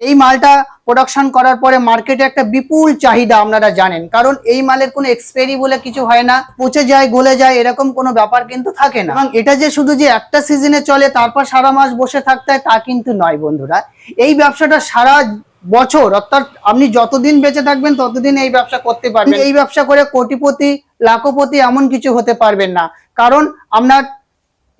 এই মালটা প্রোডাকশন করার পরে মার্কেটে একটা বিপুল চাহিদা আপনারা জানেন। কারণ এই মালের কোনো এক্সপায়ারি বলে কিছু হয় না পচে যায় গলে যায় এরকম কোনো ব্যাপার কিন্তু থাকে না। এবং এটা যে শুধু যে একটা সিজনে চলে তারপর সারা মাস বসে থাকতে হয় তা কিন্তু নয় বন্ধুরা। এই ব্যবসাটা সারা বছর অর্থাৎ আপনি যতদিন বেঁচে থাকবেন ততদিন এই ব্যবসা করতে পারবেন। এই ব্যবসা করে কোটিপতি লাখপতি এমন কিছু হতে পারবেন না। কারণ আপনার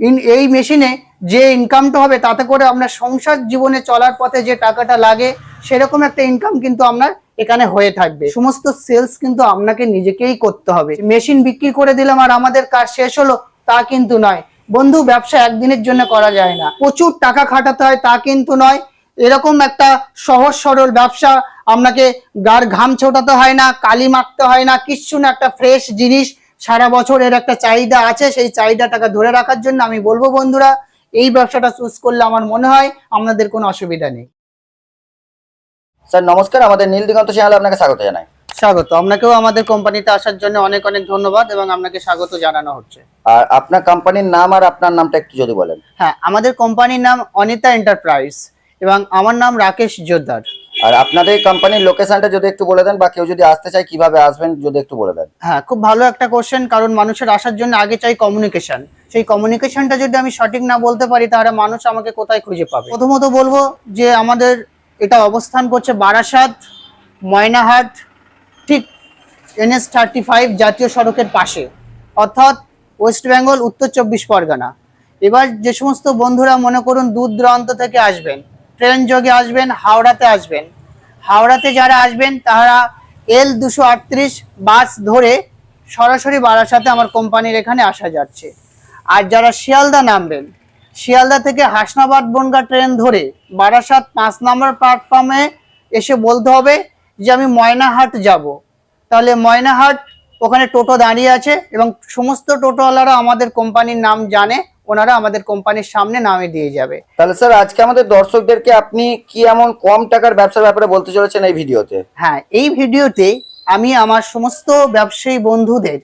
ইন- এই মেশিনে যে ইনকামটা হবে তাতে করে আপনার সংসার জীবনে চলার পথে যে টাকাটা লাগে, সেরকম একটা ইনকাম কিন্তু আপনার এখানে হয়ে থাকবে। সমস্ত সেলস কিন্তু আপনাকে নিজেকেই করতে হবে। মেশিন বিক্রি করে দিলাম আর আমাদের কাজ শেষ হলো, তা কিন্তু নয়। বন্ধু, ব্যবসা একদিনের জন্য করা যায় না। প্রচুর টাকা খাটাতে হয়, তা কিন্তু নয়। এরকম একটা সহজ সরল ব্যবসা আপনাকে গার ঘাম ছোটাতে হয় না, কালি মাখতে হয় না, কিচ্ছু না, একটা ফ্রেশ জিনিস সারা বছর এর একটা চাহিদা আছে সেই চাহিদাটাকে ধরে রাখার জন্য আমি বলব বন্ধুরা এই ব্যবসাটা চুজ করলে আমার মনে হয় আপনাদের কোনো অসুবিধা নেই। স্যার নমস্কার আমাদের নীল দিগন্ত চ্যানেলে আপনাকে স্বাগত জানাই। স্বাগত। আপনাকেও আমাদের কোম্পানিতে আসার জন্য অনেক অনেক ধন্যবাদ এবং আপনাকে স্বাগত জানানো হচ্ছে। আর আপনার কোম্পানির নাম আর আপনার নামটা একটু যদি বলেন। হ্যাঁ আমাদের কোম্পানির নাম অনিতা এন্টারপ্রাইজ এবং আমার নাম রাকেশ জোদ্দার। আর আপনাদের কোম্পানির লোকেশনটা যদি একটু বলে দেন বা কেউ যদি আসতে চায়, কীভাবে আসবেন, যদি একটু বলে দেন। হ্যাঁ খুব ভালো একটা কোশ্চেন কারণ মানুষের আসার জন্য আগে চাই কমিউনিকেশন সেই কমিউনিকেশনটা যদি আমি সঠিক না বলতে পারি, তাহলে মানুষ আমাকে কোথায় খুঁজে পাবে? প্রথমত বলব যে আমাদের এটা অবস্থান করছে বারাসাত, ময়নাহাট, ঠিক এনএস থার্টি ফাইভ জাতীয় সড়কের পাশে। অর্থাৎ ওয়েস্ট বেঙ্গল, উত্তর চব্বিশ পরগনা। এবার যে সমস্ত বন্ধুরা মনে করুন দূর দূরান্ত থেকে আসবেন ট্রেন যোগে আসবেন, হাওড়াতে আসবেন। হাওড়াতে যারা আসবেন, তারা এল দুশো আটত্রিশ বাস ধরে সরাসরি বারাসাতে আমার কোম্পানির এখানে আসা যাচ্ছে। আর যারা শিয়ালদা নামবেন, শিয়ালদা থেকে হাসনাবাদ বনগা ট্রেন ধরে বারাসাত পাঁচ নম্বর প্ল্যাটফর্মে এসে বলতে হবে যে, আমি ময়নাহাট যাব। তাহলে ময়নাহাট, ওখানে টোটো দাঁড়িয়ে আছে এবং সমস্ত টোটোওয়ালারা আমাদের কোম্পানির নাম জানে। ওনারা আমাদের কোম্পানির সামনে নামে দিয়ে যাবে। তাহলে স্যার আজকে আমাদের দর্শকদেরকে আপনি কি এমন কম টাকার ব্যবসার ব্যাপারে বলতে চলেছেন এই ভিডিওতে? হ্যাঁ এই ভিডিওতে আমি আমার সমস্ত ব্যবসায়ী বন্ধুদের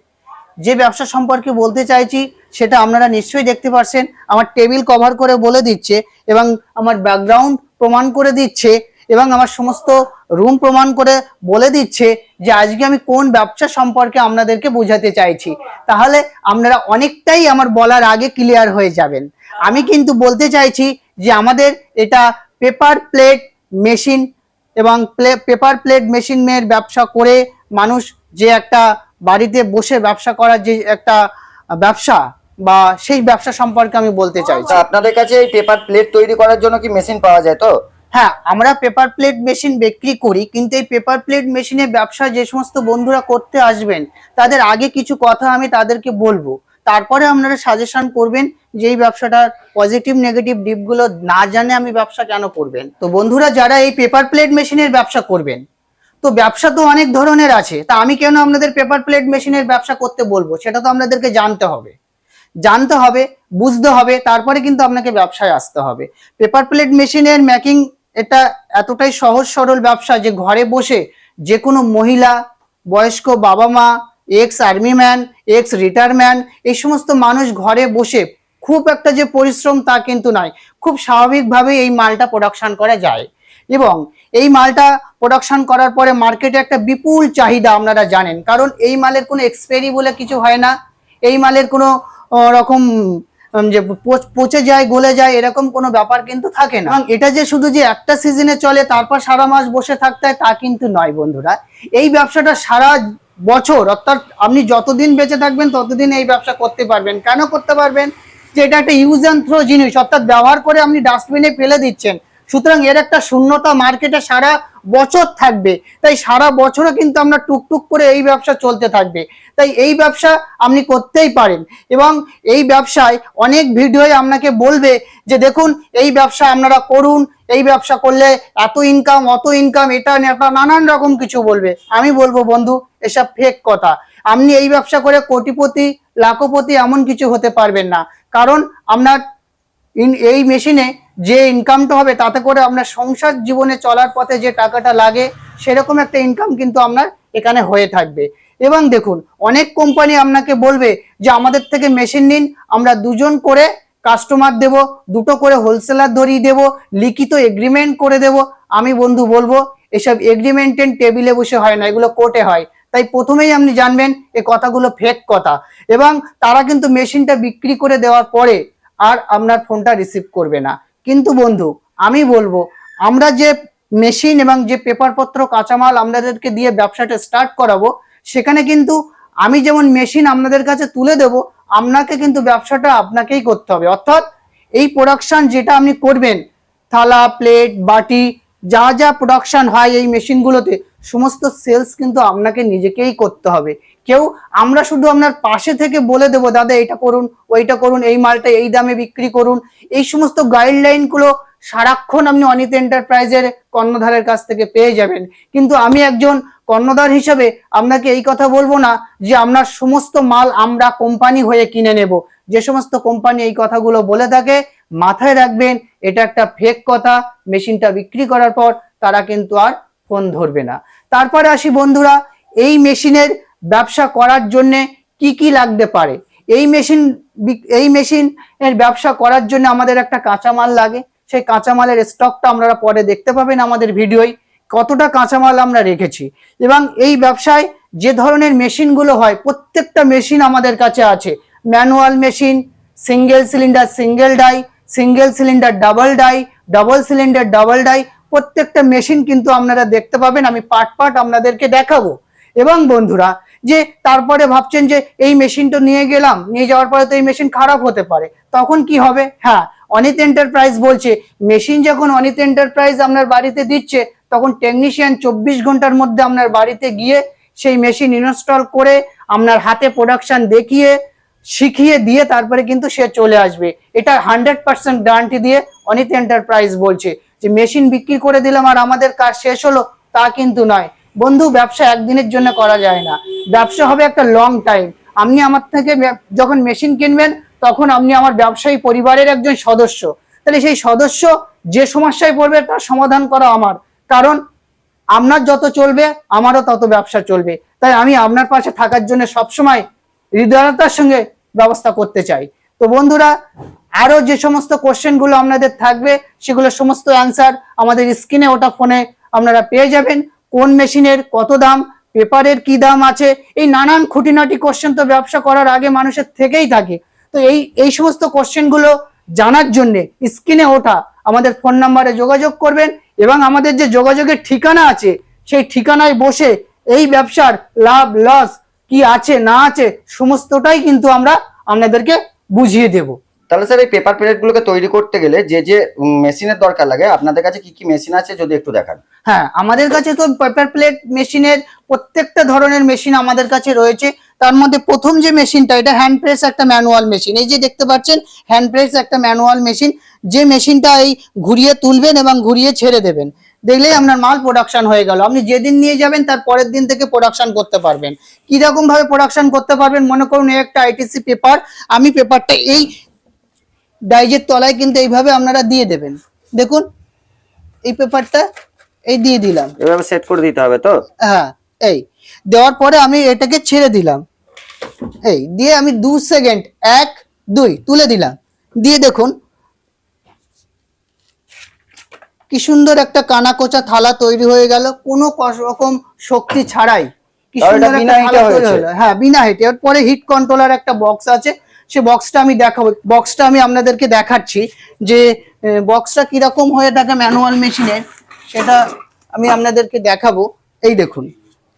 যে ব্যবসা সম্পর্কে বলতে চাইছি সেটা আপনারা নিশ্চয়ই দেখতে পাচ্ছেন আমার টেবিল কভার করে বলে দিচ্ছে এবং আমার ব্যাকগ্রাউন্ড প্রমাণ করে দিচ্ছে এবং আমার সমস্ত রুম প্রমাণ করে বলে দিচ্ছে যে আজকে আমি কোন ব্যবসা সম্পর্কে আপনাদেরকে বোঝাতে চাইছি। তাহলে আপনারা অনেকটাই আমার বলার আগে ক্লিয়ার হয়ে যাবেন। আমি কিন্তু বলতে চাইছি যে আমাদের এটা পেপার প্লেট মেশিন এবং পেপার প্লেট মেশিনের ব্যবসা করে মানুষ যে একটা বাড়িতে বসে ব্যবসা করার যে একটা ব্যবসা বা সেই ব্যবসা সম্পর্কে আমি বলতে চাইছি। আপনাদের কাছে এই পেপার প্লেট তৈরি করার জন্য কি মেশিন পাওয়া যায় তো? হ্যাঁ আমরা পেপার প্লেট মেশিন বিক্রি করি, কিন্তু এই পেপার প্লেট মেশিনের ব্যবসা যে সমস্ত বন্ধুরা করতে আসবেন, তাদের আগে কিছু কথা আমি তাদেরকে বলব। তারপরে আপনারা সাজেশন করবেন যে এই ব্যবসাটার পজিটিভ নেগেটিভ দিকগুলো না জানে আমি ব্যবসা কেন করবেন। তো বন্ধুরা, যারা এই পেপার প্লেট মেশিনের ব্যবসা করবেন, তো ব্যবসা তো অনেক ধরনের আছে, তা আমি কেন আপনাদের পেপার প্লেট মেশিনের ব্যবসা করতে বলব, সেটা তো আপনাদেরকে জানতে হবে। জানতে হবে, বুঝতে হবে, তারপরে কিন্তু আপনাকে ব্যবসায় আসতে হবে। পেপার প্লেট মেশিনের মেকিং এটা এতটাই সহজ সরল ব্যবসা যে ঘরে বসে যে কোনো মহিলা, বয়স্ক বাবা মা ex army man ex retire man এই সমস্ত মানুষ ঘরে বসে খুব একটা যে পরিশ্রম তা কিন্তু নয়। খুব স্বাভাবিকভাবে এই মালটা প্রোডাকশান করা যায়। এবং এই মালটা প্রোডাকশান করার পরে মার্কেটে একটা বিপুল চাহিদা আপনারা জানেন। কারণ এই মালের কোনো এক্সপায়ারি বলে কিছু হয় না। এই মালের কোনো রকম যে পচ- যায়, গলে যায়, এরকম কোনো ব্যাপার কিন্তু থাকে না। এটা যে শুধু যে একটা সিজনে চলে, তারপর সারা মাস বসে থাকতে হয়, তা কিন্তু নয় বন্ধুরা। এই ব্যবসাটা সারা বছর, অর্থাৎ আপনি যতদিন বেঁচে থাকবেন, ততদিন এই ব্যবসা করতে পারবেন। কেন করতে পারবেন? যে এটা একটা ইউজ অ্যান্ড থ্রো জিনিস, অর্থাৎ ব্যবহার করে আপনি ডাস্টবিনে ফেলে দিচ্ছেন। সুতরাং এর একটা শূন্যতা মার্কেটে সারা বছর থাকবে। তাই সারা বছরও কিন্তু আমরা টুকটুক করে এই ব্যবসা চলতে থাকবে। তাই এই ব্যবসা আপনি করতেই পারেন। এবং এই ব্যবসায় অনেক ভিডিওয়ে আপনাকে বলবে যে, দেখুন, এই ব্যবসা আপনারা করুন। এই ব্যবসা করলে এত ইনকাম অত ইনকাম এটা নেতা নানান রকম কিছু বলবে। আমি বলব, বন্ধু, এসব ফেক কথা। আপনি এই ব্যবসা করে কোটিপতি, লাখপতি এমন কিছু হতে পারবেন না। কারণ আপনার ইন- এই মেশিনে যে ইনকামটা হবে তাতে করে আপনার সংসার জীবনে চলার পথে যে টাকাটা লাগে, সেরকম একটা ইনকাম কিন্তু আপনার এখানে হয়ে থাকবে। এবং দেখুন, অনেক কোম্পানি আপনাকে বলবে যে, আমাদের থেকে মেশিন নিন, আমরা দুজন করে কাস্টমার দেব, দুটো করে হোলসেলার ধরিয়ে দেব, লিখিত এগ্রিমেন্ট করে দেব। আমি বন্ধু বলব, এসব এগ্রিমেন্টেন টেবিলে বসে হয় না, এগুলো কোর্টে হয়। তাই প্রথমেই আপনি জানবেন, এ কথাগুলো ফেক কথা। এবং তারা কিন্তু মেশিনটা বিক্রি করে দেওয়ার পরে আর আপনার ফোনটা রিসিভ করবে না। কিন্তু বন্ধু, আমি বলব, আমরা যে মেশিন এবং যে পেপারপত্র কাঁচামাল আপনাদেরকে দিয়ে ব্যবসাটা স্টার্ট করাবো, সেখানে কিন্তু আমি যেমন মেশিন আপনাদের কাছে তুলে দেব, আপনাকে কিন্তু ব্যবসাটা আপনাকেই করতে হবে। অর্থাৎ এই প্রোডাকশন যেটা আপনি করবেন, থালা প্লেট বাটি, যা যা প্রোডাকশন হয় এই মেশিনগুলোতে সমস্ত সেলস কিন্তু আপনাকে নিজেকেই করতে হবে। কেউ, আমরা শুধু আপনার পাশে থেকে বলে দেবো, দাদা এটা করুন, ওইটা করুন, এই মালটা এই দামে বিক্রি করুন। এই সমস্ত গাইডলাইনগুলো সারাক্ষণ আপনি অনিত এন্টারপ্রাইজের কর্ণধারের কাছ থেকে পেয়ে যাবেন। কিন্তু আমি একজন কর্ণধার হিসেবে আপনাকে এই কথা বলব না যে আপনার সমস্ত মাল আমরা কোম্পানি হয়ে কিনে নেব। যে সমস্ত কোম্পানি এই কথাগুলো বলে থাকে, মাথায় রাখবেন, এটা একটা ফেক কথা মেশিনটা বিক্রি করার পর তারা কিন্তু আর ফোন ধরবে না। তারপরে আসি বন্ধুরা, এই মেশিনের ব্যবসা করার জন্য কি কি লাগতে পারে? এই মেশিন এই মেশিন এর ব্যবসা করার জন্য আমাদের একটা কাঁচামাল লাগে। সেই কাঁচামালের স্টকটা আমরা পরে দেখতে পাবেন আমাদের ভিডিওয়, কতটা কাঁচামাল আমরা রেখেছি। এবং এই ব্যবসায় যে ধরনের মেশিনগুলো হয়, প্রত্যেকটা মেশিন আমাদের কাছে আছে। Manual machine, single cylinder, single die, single cylinder, double die, double cylinder, double die প্রত্যেকটা মেশিন কিন্তু আপনারা দেখতে পাবেন, আমি পার্ট পার্ট আপনাদেরকে দেখাবো। এবং বন্ধুরা, যে তারপরে ভাবছেন যে এই মেশিনটা নিয়ে গেলাম, নিয়ে যাওয়ার পরে তো এই মেশিন খারাপ হতে পারে, তখন কি হবে? হ্যাঁ অনিত এন্টারপ্রাইজ বলছে মেশিন যখন অনিত এন্টারপ্রাইজ আপনার বাড়িতে দিচ্ছে, তখন টেকনিশিয়ান চব্বিশ ঘণ্টার মধ্যে আপনার বাড়িতে গিয়ে সেই মেশিন ইনস্টল করে আপনার হাতে প্রোডাকশন দেখিয়ে, শিখিয়ে দিয়ে তারপরে কিন্তু সে চলে আসবে। এটা হান্ড্রেড পার্সেন্ট গ্যারান্টি দিয়ে অনিত এন্টারপ্রাইজ বলছে। যে মেশিন বিক্রি করে দিলাম আর আমাদের কাজ শেষ হলো, তা কিন্তু নয়। বন্ধু, ব্যবসা একদিনের জন্য করা যায় না। ব্যবসা হবে একটা লং টাইম আপনি আমার থেকে যখন মেশিন কিনবেন, তখন আপনি আমার ব্যবসায়ী পরিবারের একজন সদস্য। তাহলে সেই সদস্য যে সমস্যায় পড়বে, তার সমাধান করা আমার। কারণ আপনার যত চলবে, আমারও তত ব্যবসা চলবে। তাই আমি আপনার পাশে থাকার জন্য সবসময় হৃদয়তার সঙ্গে ব্যবস্থা করতে চাই। তো বন্ধুরা আরও যে সমস্ত কোশ্চেনগুলো আপনাদের থাকবে, সেগুলো সমস্ত অ্যান্সার আমাদের স্ক্রিনে ওটা ফোনে আপনারা পেয়ে যাবেন। কোন মেশিনের কত দাম পেপারের কি দাম আছে, এই নানান খুঁটিনাটি কোশ্চেন তো ব্যবসা করার আগে মানুষের থেকেই থাকে। তো এই এই সমস্ত কোশ্চেনগুলো জানার জন্য স্ক্রিনে ওঠা আমাদের ফোন নাম্বারে যোগাযোগ করবেন এবং আমাদের যে যোগাযোগের ঠিকানা আছে, সেই ঠিকানায় বসে এই ব্যবসার লাভ লস কি আছে, না আছে, সমস্তটাই কিন্তু আমরা আপনাদেরকে বুঝিয়ে দেব। তাহলে স্যার এই পেপার প্লেট গুলোকে তৈরি করতে গেলে যে যে মেশিনের দরকার লাগে, আপনাদের কাছে কি কি মেশিন আছে যদি একটু দেখান? হ্যাঁ আমাদের কাছে তো পেপার প্লেট মেশিনের প্রত্যেকটা ধরনের মেশিন আমাদের কাছে রয়েছে। তার মধ্যে প্রথম যে মেশিনটা এটা হ্যান্ড প্রেস একটা ম্যানুয়াল মেশিন এই যে দেখতে পাচ্ছেন হ্যান্ড প্রেস একটা ম্যানুয়াল মেশিন যে মেশিনটা এই ঘুরিয়ে তুলবেন এবং ঘুরিয়ে ছেড়ে দেবেন। দেখলেই আপনার মাল প্রোডাকশন হয়ে গেল। আপনি যেদিন নিয়ে যাবেন, তার পরের দিন থেকে প্রোডাকশন করতে পারবেন। কীরকম ভাবে প্রোডাকশন করতে পারবেন, মনে করুন একটা আইটিসি পেপার আমি পেপারটা এই ডাইজের তলায় কিন্তু এইভাবে আপনারা দিয়ে দেবেন। দেখুন এই পেপারটা এই দিয়ে দিলাম। এভাবে সেট করে দিতে হবে তো? হ্যাঁ এই। দেওয়ার পরে আমি এটাকে ছেড়ে দিলাম। এই দিয়ে আমি দু সেকেন্ড এক দুই তুলে দিলাম। দিয়ে দেখুন কি সুন্দর একটা কানাকোচা থালা তৈরি হয়ে গেল। কোনো রকম শক্তি ছাড়াই। কি সুন্দর বিনা একটা থালা হিটে তৈরি হলো। হ্যাঁ বিনা হিটে। এরপরে হিট কন্ট্রোলার একটা বক্স আছে। সে বক্সটা আমি দেখাবো। বক্সটা আমি আপনাদেরকে দেখাচ্ছি যে বক্সটা কীরকম হয়ে থাকে ম্যানুয়াল মেশিনের সেটা আমি আপনাদেরকে দেখাবো। এই দেখুন,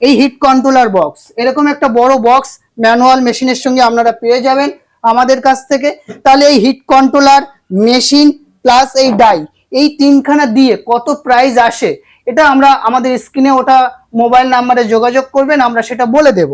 এই হিট কন্ট্রোলার বক্স এরকম একটা বড় বক্স ম্যানুয়াল মেশিনের সঙ্গে আপনারা পেয়ে যাবেন আমাদের কাছ থেকে। তাহলে এই হিট কন্ট্রোলার মেশিন প্লাস এই ডাই এই তিনখানা দিয়ে কত প্রাইস আসে, এটা আমরা আমাদের স্ক্রিনে ওটা মোবাইল নাম্বারে যোগাযোগ করবেন, আমরা সেটা বলে দেব।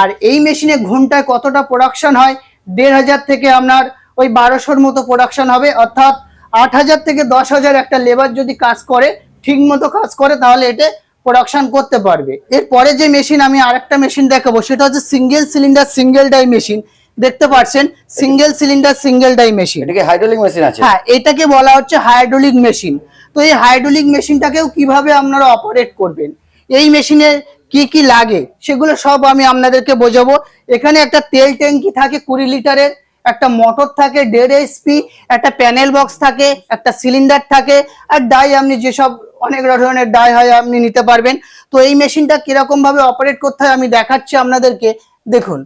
আর এই মেশিনে ঘন্টায় কতটা প্রোডাকশন হয় দেড় হাজার থেকে আপনার ওই বারোশোর মতো প্রোডাকশন হবে। অর্থাৎ আট হাজার থেকে দশ হাজার একটা লেবার যদি কাজ করে ঠিক মতো কাজ করে তাহলে এটা প্রোডাকশন করতে পারবে। এরপরে যে মেশিন আমি আরেকটা মেশিন দেখাবো সেটা হচ্ছে single cylinder single die machine দেখতে পাচ্ছেন single cylinder single die machine এটা কি হাইড্রোলিক মেশিন আছে। হ্যাঁ এটাকে বলা হচ্ছে হাইড্রোলিক মেশিন তো এই হাইড্রোলিক মেশিনটাকেও কীভাবে আপনারা অপারেট করবেন? এই মেশিনে কি কি লাগে সেগুলো সব আমি আপনাদেরকে বোঝাবো। এখানে একটা তেল ট্যাঙ্কি থাকে কুড়ি লিটারের একটা মোটর থাকে দেড় এইচপি একটা প্যানেল বক্স থাকে একটা সিলিন্ডার থাকে আর ডাই আপনি যেসব অনেক ধরনের ডাই হয় আপনি নিতে পারবেন। তো এই মেশিনটা কীরকম ভাবে অপারেট করতে হয় আমি দেখাচ্ছি আপনাদেরকে। দেখুন।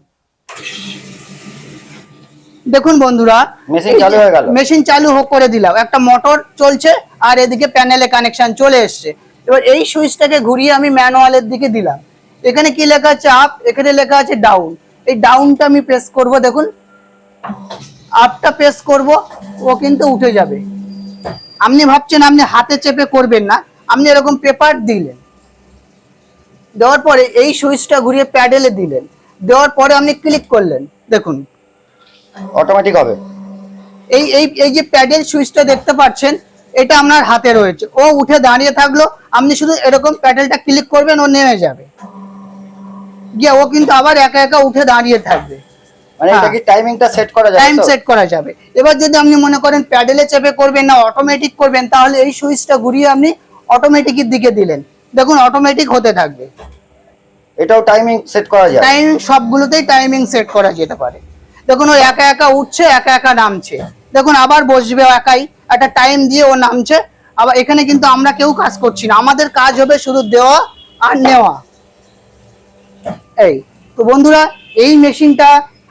দেখুন বন্ধুরা Machine চালু হয়ে গেল। মেশিন চালু হোক করে দিলাম। একটা মোটর চলছে আর এদিকে প্যানেলে কানেকশন চলে এসছে। এবার এই সুইচটাকে ঘুরিয়ে আমি ম্যানুয়ালের দিকে দিলাম। এখানে কি লেখা আছে? আপ এখানে লেখা আছে ডাউন। এই ডাউনটা আমি প্রেস করব দেখুন। আপটা প্রেস করব ও কিন্তু উঠে যাবে। আপনি ভাবছেন আপনি হাতে চেপে করবেন না আপনি এরকম পেপার দিলেন। দেওয়ার পরে এই সুইচটা ঘুরিয়ে প্যাডেলে দিলেন। দেওয়ার পরে আপনি ক্লিক করলেন দেখুন। অটোমেটিক হবে। এই এই এই যে প্যাডেল সুইচটা দেখতে পাচ্ছেন এটা আপনার হাতে রয়েছে। ও উঠে দাঁড়িয়ে থাকল আপনি শুধু এরকম প্যাডেলটা ক্লিক করবেন ও নেমে যাবে। গিয়ে ও কিন্তু আবার একা একা উঠে দাঁড়িয়ে থাকবে। মানে এটা। কি টাইমিংটা সেট করা যাবে টাইম সেট করা যাবে। এবার যদি আপনি মনে করেন প্যাডেলে চেপে করবেন না অটোমেটিক করবেন তাহলে এই সুইচটা ঘুরিয়ে আপনি অটোমেটিকের দিকে দিলেন। দেখুন অটোমেটিক হতে থাকবে। এটাও টাইমিং সেট করা যায় টাইমিং সবগুলোতেই টাইমিং সেট করা যেতে পারে। দেখুন ও একা একা উঠছে একা একা নামছে। দেখুন, আবার বসবে একাই। একটা টাইম দিয়ে ও নামছে। আবার এখানে কিন্তু আমরা কেউ কাজ করছি না। আমাদের কাজ হবে শুধু দেওয়া আর নেওয়া। এই, তো বন্ধুরা, এই মেশিনটা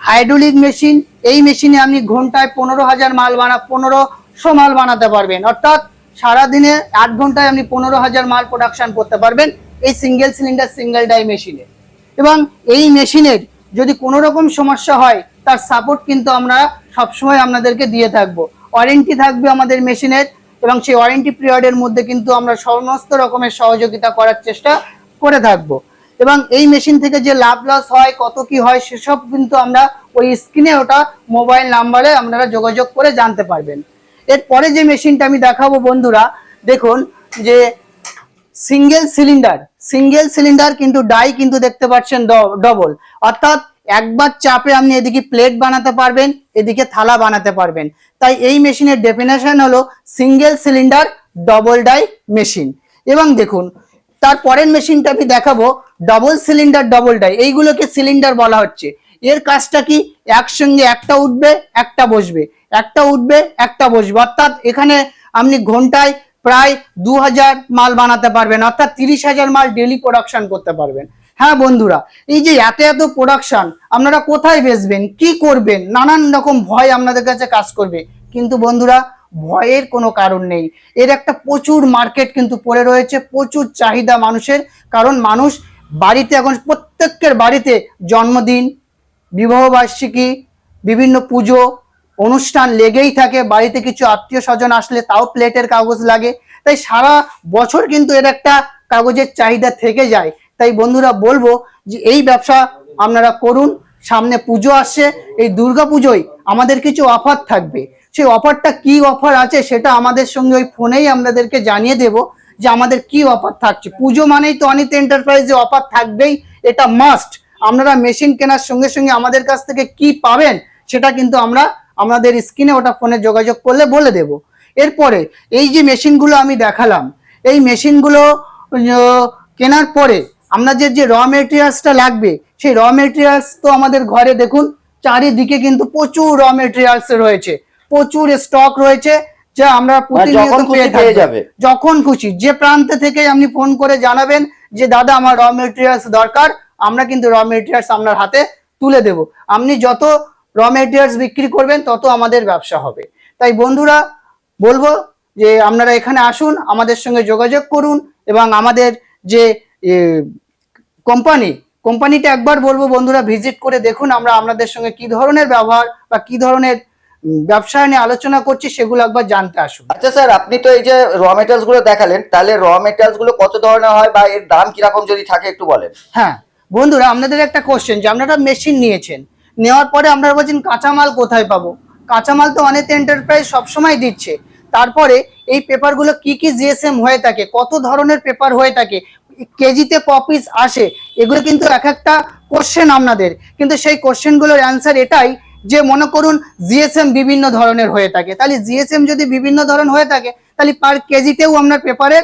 হাইড্রোলিক মেশিন এই মেশিনে আপনি ঘন্টায় পনেরো হাজার মাল বানা পনেরোশো মাল বানাতে পারবেন। অর্থাৎ সারাদিনে আট ঘন্টায় আপনি পনেরো হাজার মাল প্রোডাকশন করতে পারবেন এই সিঙ্গেল সিলিন্ডার সিঙ্গেল ডাই মেশিনে এবং এই মেশিনের যদি কোনো রকম সমস্যা হয়, তার সাপোর্ট কিন্তু আমরা সবসময় আপনাদেরকে দিয়ে থাকব। ওয়ারেন্টি থাকবে আমাদের মেশিনের এবং সেই ওয়ারেন্টি পিরিয়ডের মধ্যে কিন্তু আমরা সমস্ত রকমের সহযোগিতা করার চেষ্টা করে থাকব। এবং এই মেশিন থেকে যে লাভ লস হয়, কত কি হয়, সেসব কিন্তু আমরা ওই স্ক্রিনে ওটা মোবাইল নাম্বারে আপনারা যোগাযোগ করে জানতে পারবেন। এরপরে যে মেশিনটা আমি দেখাবো বন্ধুরা, দেখুন যে সিঙ্গেল সিলিন্ডার সিঙ্গেল সিলিন্ডার কিন্তু ডাই কিন্তু দেখতে পাচ্ছেন ডবল অর্থাৎ একবার চাপে আপনি এদিকে প্লেট বানাতে পারবেন, এদিকে থালা বানাতে পারবেন। তাই এই মেশিনের ডেফিনেশন হলো single cylinder double die machine এবং দেখুন, তার পরের মেশিনটা আমি দেখাবো ডবল সিলিন্ডার ডবল ডাই এইগুলোকে সিলিন্ডার বলা হচ্ছে। এর কাজটা কি? একসঙ্গে একটা উঠবে, একটা বসবে। একটা উঠবে, একটা বসবে। অর্থাৎ এখানে আপনি ঘন্টায় প্রায় দু হাজার মাল বানাতে পারবেন, অর্থাৎ তিরিশ হাজার মাল ডেলি প্রোডাকশন করতে পারবেন। হ্যাঁ বন্ধুরা, এই যে এত এত প্রোডাকশন আপনারা কোথায় বেচবেন, কি করবেন, নানান রকম ভয় আপনাদের কাছে কাজ করবে। কিন্তু বন্ধুরা, ভয়ের কোনো কারণ নেই। এর একটা প্রচুর মার্কেট কিন্তু পড়ে রয়েছে, প্রচুর চাহিদা মানুষের, কারণ মানুষ বাড়িতে এখন প্রত্যেকের বাড়িতে জন্মদিন, বিবাহবার্ষিকী, বিভিন্ন পুজো, অনুষ্ঠান লেগেই থাকে, বাড়িতে কিছু আত্মীয় স্বজন আসলে তাও প্লেটের কাগজ লাগে। তাই সারা বছর কিন্তু এর একটা কাগজের চাহিদা থেকে যায়। তাই বন্ধুরা বলব যে এই ব্যবসা আপনারা করুন, সামনে পুজো আসছে, এই দুর্গা পুজোয় আমাদের কিছু অফার থাকবে। সেই অফারটা কি অফার আছে সেটা আমাদের সঙ্গে ওই ফোনেই আপনাদেরকে জানিয়ে দেব যে আমাদের কি অফার থাকছে। পুজো মানেই তো অনিত এন্টারপ্রাইজে অফার থাকবেই, এটা মাস্ট আপনারা মেশিন কেনার সঙ্গে সঙ্গে আমাদের কাছ থেকে কি পাবেন সেটা কিন্তু আমরা আমাদের স্ক্রিনে ওটা ফোনে যোগাযোগ করলে বলে দেব। এরপরে এই যে মেশিনগুলো আমি দেখালাম, এই মেশিনগুলো কেনার পরে আপনাদের যে র মেটেরিয়ালসটা লাগবে সেই র মেটেরিয়ালস তো আমাদের ঘরে দেখুন চারিদিকে কিন্তু প্রচুর র মেটেরিয়ালস রয়েছে। প্রচুর স্টক রয়েছে যা আমরা প্রতিনিয়ত খুশি পেয়ে পেয়ে যাবে। যখন খুশি যে প্রান্তে থেকে আপনি ফোন করে জানাবেন যে দাদা আমার র মেটেরিয়ালস দরকার আমরা কিন্তু র মেটেরিয়ালস আপনার হাতে তুলে দেব। আপনি যত র মেটেরিয়ালস বিক্রি করবেন তত আমাদের ব্যবসা হবে। তাই বন্ধুরা বলব যে আপনারা এখানে আসুন আমাদের সঙ্গে যোগাযোগ করুন এবং আমাদের যে কোম্পানি কোম্পানিটা একবার বলব বন্ধুরা ভিজিট করে দেখুন আমরা আপনাদের সঙ্গে কি ধরনের ব্যবহার বা কি ধরনের ব্যবসা নিয়ে আলোচনা করছি সেগুলো একবার জানতে আসুন। আচ্ছা স্যার আপনি তো এই যে র মেটেরিয়ালসগুলো দেখালেন তাহলে র মেটেরিয়ালসগুলো কত ধরনের হয় বা এর দাম কীরকম যদি থাকে একটু বলেন? হ্যাঁ বন্ধুরা আপনাদের একটা কোশ্চেন যে আপনারা মেশিন নিয়েছেন নেওয়ার পরে আপনারা বলছেন কাঁচামাল কোথায় পাবো? কাঁচামাল তো অনেক এন্টারপ্রাইজ সবসময় দিচ্ছে। তারপরে এই পেপারগুলো কি কি জিএসএম হয়ে থাকে কত ধরনের পেপার হয়ে থাকে কেজিতে কপিস আসে, এগুলো কিন্তু এক একটা কোশ্চেন আপনাদের। কিন্তু সেই কোশ্চেনগুলোর অ্যান্সার এটাই যে মনে করুন জিএসএম বিভিন্ন ধরনের হয়ে থাকে। তাহলে জিএসএম যদি বিভিন্ন ধরন হয়ে থাকে, তাহলে পার কেজিতেও আপনার পেপারের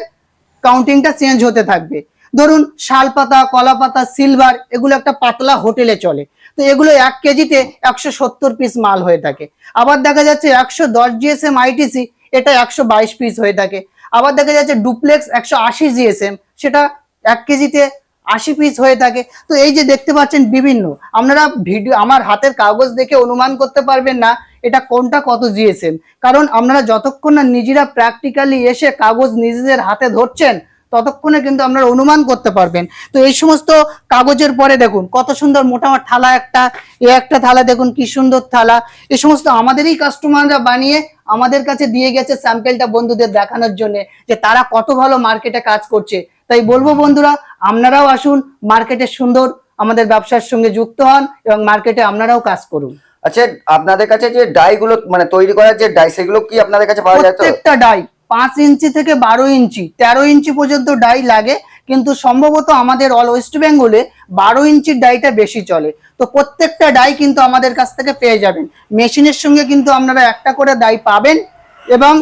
কাউন্টিংটা চেঞ্জ হতে থাকবে। ধরুন শাল পাতা, কলা পাতা সিলভার এগুলো একটা পাতলা হোটেলে চলে। তো এগুলো এক কেজিতে একশো সত্তর পিস মাল হয়ে থাকে। আবার দেখা যাচ্ছে একশো দশ জিএসএম আইটিসি এটা একশো বাইশ পিস হয়ে থাকে। আবার দেখা যাচ্ছে ডুপ্লেক্স একশো আশি জিএসএম সেটা এক কেজিতে আশি পিস হয়ে থাকে। তো এই যে দেখতে পাচ্ছেন বিভিন্ন, আপনারা ভিডিও, আমার হাতের কাগজ দেখে অনুমান করতে পারবেন না এটা কোনটা কত জিএসএম কারণ আপনারা যতক্ষণ না নিজেরা প্র্যাকটিক্যালি এসে কাগজ নিজেদের হাতে ধরছেন, ততক্ষণে কিন্তু আপনারা অনুমান করতে পারবেন। তো এই সমস্ত কাগজের পরে দেখুন, কত সুন্দর মোটামুটি থালা একটা, এ একটা থালা দেখুন কি সুন্দর থালা। এ সমস্ত আমাদেরই কাস্টমাররা বানিয়ে আমাদের কাছে দিয়ে গেছে স্যাম্পেলটা বন্ধুদের দেখানোর জন্য যে তারা কত ভালো মার্কেটে কাজ করছে। তাই বলব বন্ধুরা আপনারাও আসুন মার্কেটে সুন্দর আমাদের ব্যবসার সঙ্গে যুক্ত হন এবং মার্কেটে আপনারাও কাজ করুন। আচ্ছা আপনাদের কাছে যে ডাই গুলো মানে তৈরি করার যে ডাই সেগুলো কি আপনাদের কাছে পাওয়া যায় তো? প্রত্যেকটা ডাই পাঁচ ইঞ্চি থেকে বারো ইঞ্চি তেরো ইঞ্চি পর্যন্ত ডাই লাগে কিন্তু সম্ভবত আমাদের অল ওয়েস্ট বেঙ্গলে বারো ইঞ্চির ডাইটা বেশি চলে। তো প্রত্যেকটা ডাই কিন্তু আমাদের কাছ থেকে পেয়ে যাবেন। মেশিনের সঙ্গে কিন্তু আপনারা একটা করে ডাই পাবেন এবং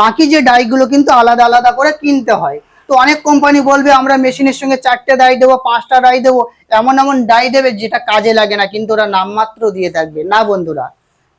বাকি যে ডাইগুলো কিন্তু আলাদা আলাদা করে কিনতে হয়। তো অনেক কোম্পানি বলবে, আমরা মেশিনের সঙ্গে চারটে ডাই দেবো, পাঁচটা ডাই দেবো। এমন এমন ডাই দেবে যেটা কাজে লাগে না, কিন্তু ওরা নামমাত্র দিয়ে থাকবে। না বন্ধুরা,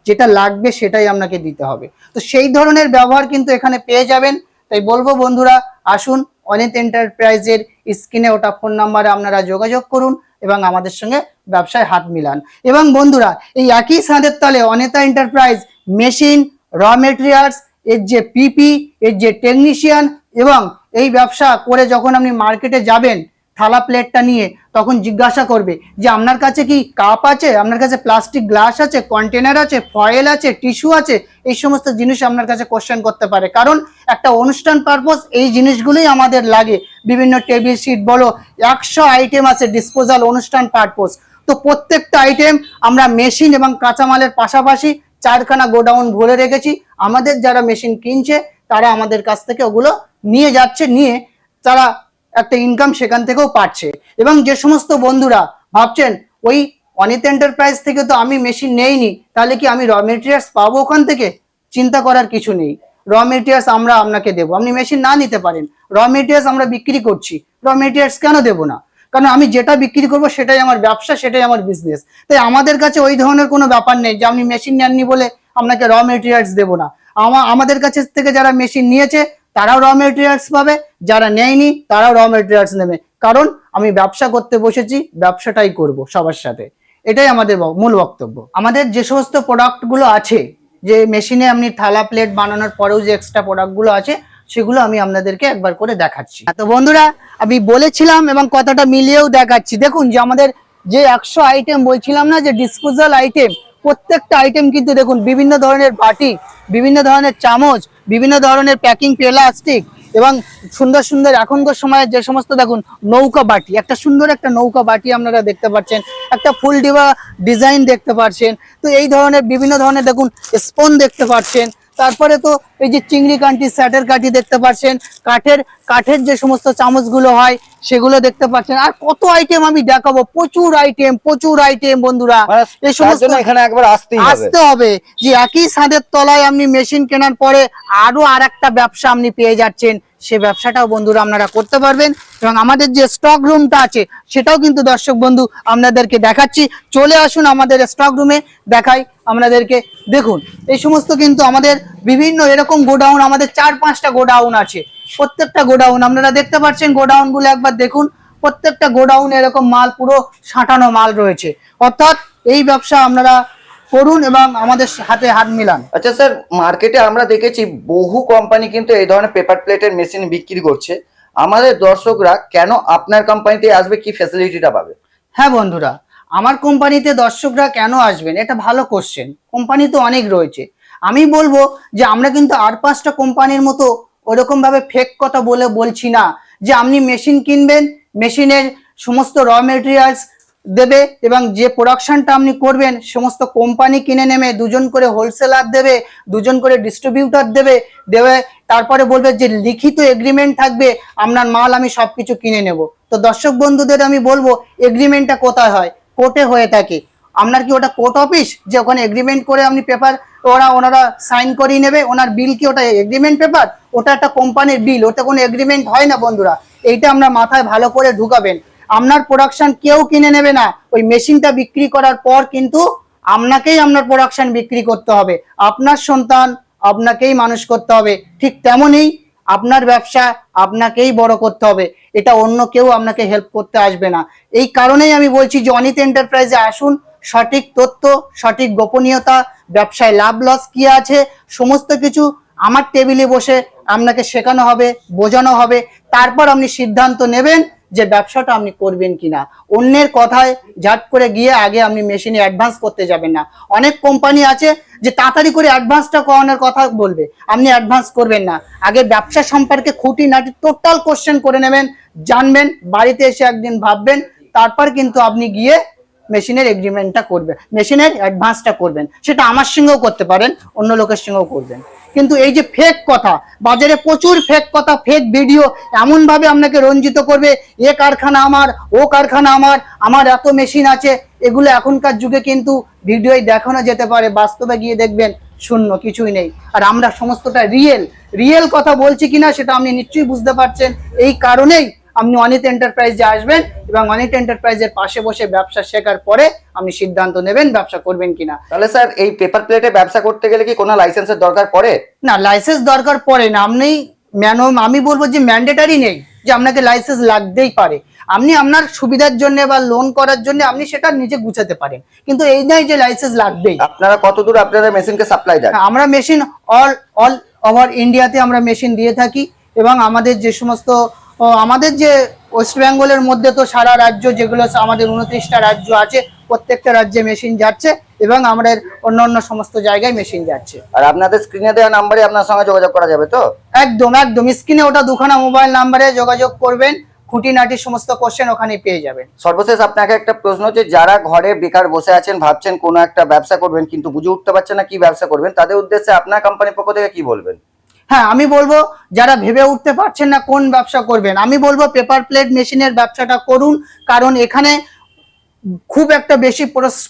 যেটা লাগবে সেটাই আপনাকে দিতে হবে। তো সেই ধরনের ব্যবহার কিন্তু এখানে পেয়ে যাবেন। তাই বলব বন্ধুরা, আসুন অনেক এন্টারপ্রাইজের স্ক্রিনে ওটা ফোন নাম্বারে আপনারা যোগাযোগ করুন এবং আমাদের সঙ্গে ব্যবসায় হাত মিলান। এবং বন্ধুরা, এই একই ছাদের তলে অনেতা এন্টারপ্রাইজ মেশিন র মেটেরিয়ালস এর যে পিপি এর যে টেকনিশিয়ান এবং এই ব্যবসা করে যখন আপনি মার্কেটে যাবেন, থালা প্লেটটা নিয়ে, তখন জিজ্ঞাসা করবে যে, আপনার কাছে কি কাপ আছে? আপনার কাছে প্লাস্টিক গ্লাস আছে কন্টেনার আছে ফয়েল আছে টিস্যু আছে? এই সমস্ত জিনিস আপনার কাছে কোশ্চেন করতে পারে। কারণ একটা অনুষ্ঠান পারপোজ এই জিনিসগুলোই আমাদের লাগে। বিভিন্ন টেবিল শিট বলো, একশো আইটেম আছে ডিসপোজাল অনুষ্ঠান পারপোজ তো প্রত্যেকটা আইটেম আমরা মেশিন এবং কাঁচামালের পাশাপাশি চারখানা গোডাউন ভরে রেখেছি। আমাদের যারা মেশিন কিনছে তারা আমাদের কাছ থেকে ওগুলো নিয়ে যাচ্ছে, নিয়ে তারা একটা ইনকাম সেখান থেকেও পাচ্ছে। এবং যে সমস্ত বন্ধুরা ভাবছেন, ওই অনিত এন্টারপ্রাইজ থেকে তো আমি মেশিন নেইনি, তাহলে কি আমি র মেটেরিয়ালস পাবো ওখান থেকে? চিন্তা করার কিছু নেই। র মেটেরিয়ালস আমরা আপনাকে দেবো। আপনি মেশিন না নিতে পারেন। র মেটেরিয়ালস আমরা বিক্রি করছি। র মেটেরিয়ালস কেন দেবো না? কারণ আমি যেটা বিক্রি করব সেটাই আমার ব্যবসা, সেটাই আমার বিজনেস তাই আমাদের কাছে ওই ধরনের কোনো ব্যাপার নেই যে, আপনি মেশিন নেননি বলে আপনাকে র মেটেরিয়ালস দেবো না। আমাদের কাছে থেকে যারা মেশিন নিয়েছে, তারাও র মেটেরিয়ালস পাবে। যারা নেয়নি, তারাও র মেটেরিয়ালস নেবে। কারণ আমি ব্যবসা করতে বসেছি, ব্যবসাটাই করব সবার সাথে। এটাই আমাদের মূল বক্তব্য। আমাদের যে সমস্ত প্রোডাক্টগুলো আছে, যে মেশিনে আপনি থালা প্লেট বানানোর পরেও যে এক্সট্রা প্রোডাক্টগুলো আছে, সেগুলো আমি আপনাদেরকে একবার করে দেখাচ্ছি। তো বন্ধুরা, আমি বলেছিলাম এবং কথাটা মিলিয়েও দেখাচ্ছি। দেখুন যে আমাদের যে একশো আইটেম বলছিলাম না, যে ডিসপোজাল আইটেম প্রত্যেকটা আইটেম কিন্তু দেখুন, বিভিন্ন ধরনের বাটি, বিভিন্ন ধরনের চামচ, বিভিন্ন ধরনের প্যাকিং প্লাস্টিক এবং সুন্দর সুন্দর এখনকার সময়ে যে সমস্ত দেখুন, নৌকা বাটি, একটা সুন্দর একটা নৌকা বাটি আপনারা দেখতে পাচ্ছেন, একটা ফুল ডিবা ডিজাইন দেখতে পাচ্ছেন, তো এই ধরনের বিভিন্ন ধরনের দেখুন স্পন দেখতে পাচ্ছেন তারপরে তো এই যে চিংড়ি কাঠি স্যাটের কাঠি দেখতে পাচ্ছেন কাঠের কাঠের যে সমস্ত চামচগুলো হয় সেগুলো দেখতে পাচ্ছেন। আর কত আইটেম আমি দেখাবো? প্রচুর আইটেম প্রচুর আইটেম বন্ধুরা। মানে এই সমস্ত এখানে একবার আসতেই হবে। আসতে হবে। যে একই ছাদের তলায় আপনি মেশিন কেনার পরে আরও আর একটা ব্যবসা আপনি পেয়ে যাচ্ছেন। সে ব্যবসাটাও বন্ধুরা আপনারা করতে পারবেন এবং আমাদের যে স্টক রুমটা আছে, সেটাও কিন্তু দর্শক বন্ধু আপনাদেরকে দেখাচ্ছি। চলে আসুন আমাদের স্টক রুমে দেখাই আপনাদেরকে। দেখুন, এই সমস্ত কিন্তু আমাদের বিভিন্ন এরকম গোডাউন, আমাদের চার পাঁচটা গোডাউন আছে। প্রত্যেকটা গোডাউন, আপনারা দেখতে পাচ্ছেন গোডাউনগুলো একবার দেখুন। প্রত্যেকটা গোডাউন এরকম মাল পুরো সাঁটানো মাল রয়েছে। অর্থাৎ এই ব্যবসা আপনারা করুন এবং আমাদের হাতে হাত মিলান। আচ্ছা স্যার মার্কেটে আমরা দেখেছি বহু কোম্পানি কিন্তু এই ধরনের পেপার প্লেটের মেশিন বিক্রি করছে। আমাদের দর্শকরা কেন আপনার কোম্পানিতে আসবে কি ফ্যাসিলিটিটা পাবে? হ্যাঁ বন্ধুরা আমার কোম্পানিতে দর্শকরা কেন আসবেন? এটা ভালো কোশ্চেন কোম্পানি তো অনেক রয়েছে। আমি বলব যে আমরা কিন্তু আর পাঁচটা কোম্পানির মতো ওরকম ভাবে ফেক কথা বলে বলছি না যে আপনি মেশিন কিনবেন মেশিনের সমস্ত র মেটেরিয়ালস দেবে এবং যে প্রোডাকশনটা আপনি করবেন, সমস্ত কোম্পানি কিনে নেবে, দুজন করে হোলসেলার দেবে, দুজন করে ডিস্ট্রিবিউটার দেবে দেবে, তারপরে বলবে যে লিখিত এগ্রিমেন্ট থাকবে, আপনার মাল আমি সব কিছু কিনে নেব। তো দর্শক বন্ধুদের আমি বলব এগ্রিমেন্টটা কোথায় হয়? কোর্টে হয়ে থাকে। আপনার কি ওটা কোর্ট অফিস যে ওখানে এগ্রিমেন্ট করে আপনি পেপার ওরা, ওনারা সাইন করিয়ে নেবে, ওনার বিল কি ওটা এগ্রিমেন্ট পেপার ওটা একটা কোম্পানির বিল ওটা কোনো এগ্রিমেন্ট হয় না বন্ধুরা। এইটা আমরা মাথায় ভালো করে ঢুকাবেন। আপনার প্রোডাকশন কেউ কিনে নেবে না। ওই মেশিনটা বিক্রি করার পর কিন্তু আপনাকেই আপনার প্রোডাকশন বিক্রি করতে হবে। আপনার সন্তান আপনাকেই মানুষ করতে হবে। ঠিক তেমনই আপনার ব্যবসা আপনাকেই বড় করতে হবে। এটা অন্য কেউ আপনাকে হেল্প করতে আসবে না। এই কারণেই আমি বলছি যে অনিত এন্টারপ্রাইজে আসুন। সঠিক তথ্য, সঠিক গোপনীয়তা, ব্যবসায় লাভ লস কি আছে, সমস্ত কিছু আমার টেবিলে বসে আপনাকে শেখানো হবে, বোঝানো হবে। তারপর আপনি সিদ্ধান্ত নেবেন যে ব্যবসাটা আপনি করবেন কিনা। অন্যের কথায় ঝাট করে গিয়ে আগে আপনি মেশিনে অ্যাডভান্স করতে যাবেন না। অনেক কোম্পানি আছে যে তাড়াতাড়ি করে অ্যাডভান্সটা করানোর কথা বলবে। আপনি অ্যাডভান্স করবেন না। আগে ব্যবসা সম্পর্কে খুঁটি নাটি টোটাল কোশ্চেন করে নেবেন, জানবেন, বাড়িতে এসে একদিন ভাববেন, তারপর কিন্তু আপনি গিয়ে মেশিনের এগ্রিমেন্টটা করবেন, মেশিনের অ্যাডভান্সটা করবেন। সেটা আমার সঙ্গেও করতে পারেন, অন্য লোকের সঙ্গেও করবেন। কিন্তু এই যে ফেক কথা, বাজারে প্রচুর ফেক কথা ফেক ভিডিও এমন ভাবে আপনাকে রঞ্জিত করবে, এ কারখানা আমার, ও কারখানা আমার আমার এত মেশিন আছে। এগুলো এখনকার যুগে কিন্তু ভিডিওই দেখানো যেতে পারে, বাস্তবে গিয়ে দেখবেন শূন্য, কিছুই নেই। আর আমরা সমস্তটা রিয়েল রিয়েল কথা বলছি কিনা সেটা আপনি নিশ্চয়ই বুঝতে পারছেন। এই কারণেই আপনি অনিত এন্টারপ্রাইজে আসবেন এবং অনিত এন্টারপ্রাইজের পাশে বসে ব্যবসা শেখার পরে আপনি সিদ্ধান্ত নেবেন ব্যবসা করবেন কিনা। তাহলে স্যার এই পেপার প্লেটে ব্যবসা করতে গেলে কি কোনো লাইসেন্সের দরকার পড়ে? না লাইসেন্স দরকার পড়ে না। আপনি ম্যানো আমি বলব যে ম্যান্ডেটারি নেই যে আপনাকে লাইসেন্স লাগতেই পারে। আপনি আপনার সুবিধার জন্য বা লোন করার জন্য আপনি সেটা নিজে গুছাতে পারেন। কিন্তু এই নয় যে লাইসেন্স লাগবেই। আপনারা কতদূর আপনারা মেশিনকে সাপ্লাই দেন? আমরা মেশিন অল অল ওভার ইন্ডিয়াতে আমরা মেশিন দিয়ে থাকি এবং আমাদের যে সমস্ত আমাদের যে ওয়েস্ট বেঙ্গলের মধ্যে তো সারা রাজ্য যেগুলো আমাদের উনত্রিশটা রাজ্য আছে প্রত্যেকটা রাজ্যে মেশিন যাচ্ছে এবং আমাদের অন্য অন্য সমস্ত জায়গায় মেশিন যাচ্ছে। আর আপনাদের স্ক্রিনে দেওয়া নাম্বারে আপনার সঙ্গে যোগাযোগ করা যাবে তো? একদম একদম। স্ক্রিনে ওটা দুখানা মোবাইল নাম্বারে যোগাযোগ করবেন খুঁটিনাটি সমস্ত কোশ্চেন ওখানে পেয়ে যাবেন। সর্বশেষ আপনাকে একটা প্রশ্ন হচ্ছে যারা ঘরে বেকার বসে আছেন ভাবছেন কোনো একটা ব্যবসা করবেন কিন্তু বুঝে উঠতে পারছেন না কি ব্যবসা করবেন তাদের উদ্দেশ্যে আপনার কোম্পানির পক্ষ থেকে কি বলবেন? হ্যাঁ আমি বলব যারা ভেবে উঠতে পারছেন না কোন ব্যবসা করবেন, আমি বলব পেপার প্লেট মেশিনের ব্যবসাটা করুন, কারণ এখানে খুব একটা বেশি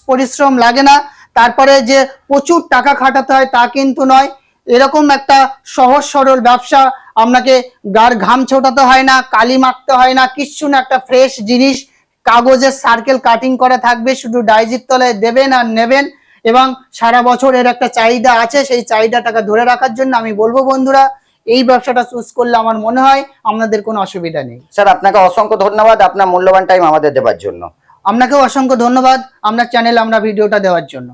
পরিশ্রম লাগে না। তারপরে যে প্রচুর টাকা খাটাতে হয় তা কিন্তু নয়। এরকম একটা সহজ সরল ব্যবসা, আপনাকে গার ঘাম ছোটাতে হয় না, কালি মাখতে হয় না, কিচ্ছু না, একটা ফ্রেশ জিনিস, কাগজের সার্কেল কাটিং করা থাকবে, শুধু ডাইজির তলায় দেবেন আর নেবেন। এবং সারা বছর এর একটা চাহিদা আছে সেই চাহিদাটাকে ধরে রাখার জন্য আমি বলব বন্ধুরা এই ব্যবসাটা চুজ করলে আমার মনে হয় আপনাদের কোনো অসুবিধা নেই। স্যার আপনাকে অসংখ্য ধন্যবাদ আপনার মূল্যবান টাইম আমাদের দেওয়ার জন্য। আপনাকেও অসংখ্য ধন্যবাদ আপনার চ্যানেল আমরা ভিডিওটা দেওয়ার জন্য।